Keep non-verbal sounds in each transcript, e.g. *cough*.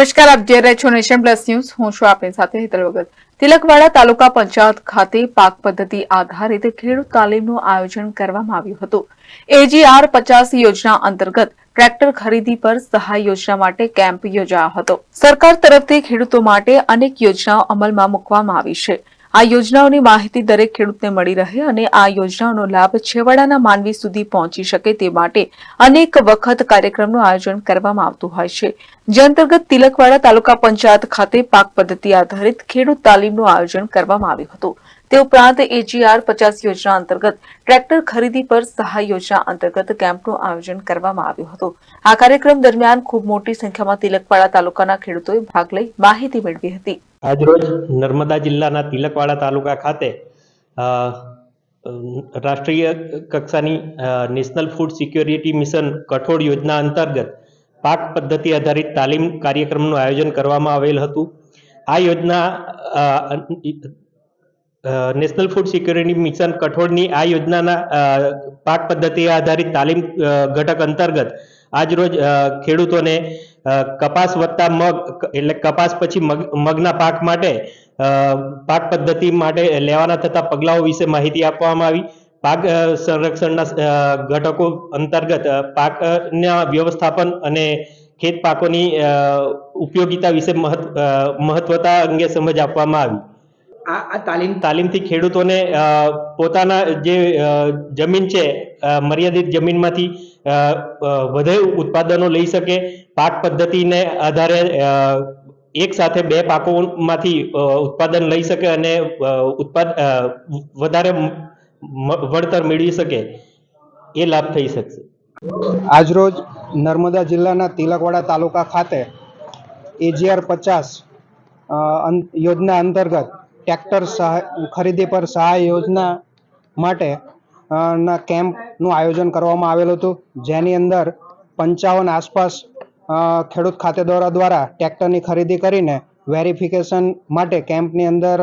નમસ્કાર, આપ જે રહ્યા છો નેશન પ્લસ ન્યૂઝ. હું છું આપની સાથે હેતલ વગર તિલકવાડા તાલુકા પંચાયત ખાતે પાક પદ્ધતિ આધારિત ખેડૂત તાલીમનું આયોજન કરવામાં આવ્યું હતું. એજીઆર પચાસ યોજના અંતર્ગત ટ્રેક્ટર ખરીદી પર સહાય યોજના માટે કેમ્પ યોજાયો હતો. સરકાર તરફથી ખેડૂતો માટે અનેક યોજનાઓ અમલમાં મૂકવામાં આવી છે. આ યોજનાઓની માહિતી દરેક ખેડૂતને મળી રહે અને આ યોજનાઓનો લાભ છેવાડાના માનવી સુધી પહોંચી શકે તે માટે અનેક વખત કાર્યક્રમનું આયોજન કરવામાં આવતું હોય છે. જે અંતર્ગત તિલકવાડા તાલુકા પંચાયત ખાતે પાક પદ્ધતિ આધારિત ખેડૂત તાલીમનું આયોજન કરવામાં આવ્યું હતું. તે ઉપરાંત એજીઆર પચાસ યોજના અંતર્ગત ટ્રેક્ટર ખરીદી પર સહાય યોજના અંતર્ગત કેમ્પનું આયોજન કરવામાં આવ્યું હતું. આ કાર્યક્રમ દરમિયાન ખૂબ મોટી સંખ્યામાં તિલકવાડા તાલુકાના ખેડૂતોએ ભાગ લઈ માહિતી મેળવી હતી. આજરોજ નર્મદા જિલ્લાના તિલકવાડા તાલુકા ખાતે રાષ્ટ્રીય કક્ષાની નેશનલ ફૂડ સિક્યોરિટી મિશન કઠોળ યોજના અંતર્ગત પાક પદ્ધતિ આધારિત તાલીમ કાર્યક્રમનું આયોજન કરવામાં આવેલ હતું. આ યોજના નેશનલ ફૂડ સિક્યોરિટી મિશન કઠોળની આ યોજનાના પાક પદ્ધતિ આધારિત તાલીમ ઘટક અંતર્ગત આજરોજ ખેડૂતોને કપાસ વત્તા મગ એટલે કપાસ પછી મગ, મગના પાક માટે પાક પદ્ધતિ માટે લેવાના થતા પગલાઓ વિશે માહિતી આપવામાં આવી. પાક સંરક્ષણના ઘટકો અંતર્ગત પાકના વ્યવસ્થાપન અને ખેત પાકોની ઉપયોગિતા વિશે મહત્વ મહત્વતા અંગે સમજ આપવામાં આવી. આ આ તાલીમ તાલીમથી ખેડૂતોને પોતાના જે જમીન છે મર્યાદિત જમીનમાંથી વધુ ઉત્પાદનો લઈ શકે. પાક પદ્ધતિને આધારે એક સાથે બે પાકોમાંથી ઉત્પાદન લઈ શકે અને ઉત્પાદ વધારે વળતર મેળવી શકે. એ લાભ થઈ શકશે. આજરોજ નર્મદા જિલ્લાના તિલકવાડા તાલુકા ખાતે એજીઆર પચાસ યોજના અંતર્ગત ટ્રેક્ટર સહાય, ખરીદી પર સહાય યોજના માટે ના કેમ્પનું આયોજન કરવામાં આવેલું હતું. જેની અંદર પંચાવન આસપાસ ખેડૂત ખાતેદારો દ્વારા ટ્રેક્ટરની ખરીદી કરીને વેરિફિકેશન માટે કેમ્પની અંદર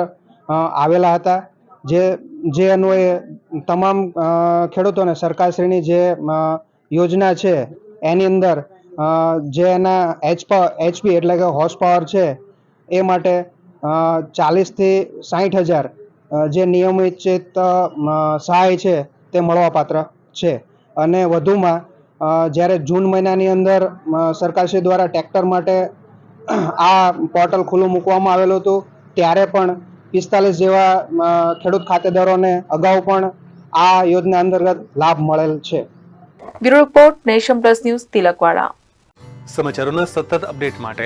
આવેલા હતા. જે જે અન્વયે તમામ ખેડૂતોને સરકારશ્રીની જે યોજના છે, એની અંદર જે એના એચ એચપી એટલે કે હોર્સ પાવર છે, એ માટે ચાલીસથી સાઠ હજાર જે નિયમિત સહાય છે તે મળવાપાત્ર છે. અને વધુમાં જ્યારે જૂન મહિનાની અંદર સરકારશ્રી દ્વારા ટ્રેક્ટર માટે *clears throat* આ પોર્ટલ ખુલ્લું મૂકવામાં આવેલું હતું ત્યારે પણ પિસ્તાલીસ જેવા ખેડૂત ખાતેદારોને અગાઉ પણ આ યોજના અંતર્ગત લાભ મળેલ છે. Bureau report Nation Plus News Tilakwada. સમાચારોના સતત અપડેટ માટે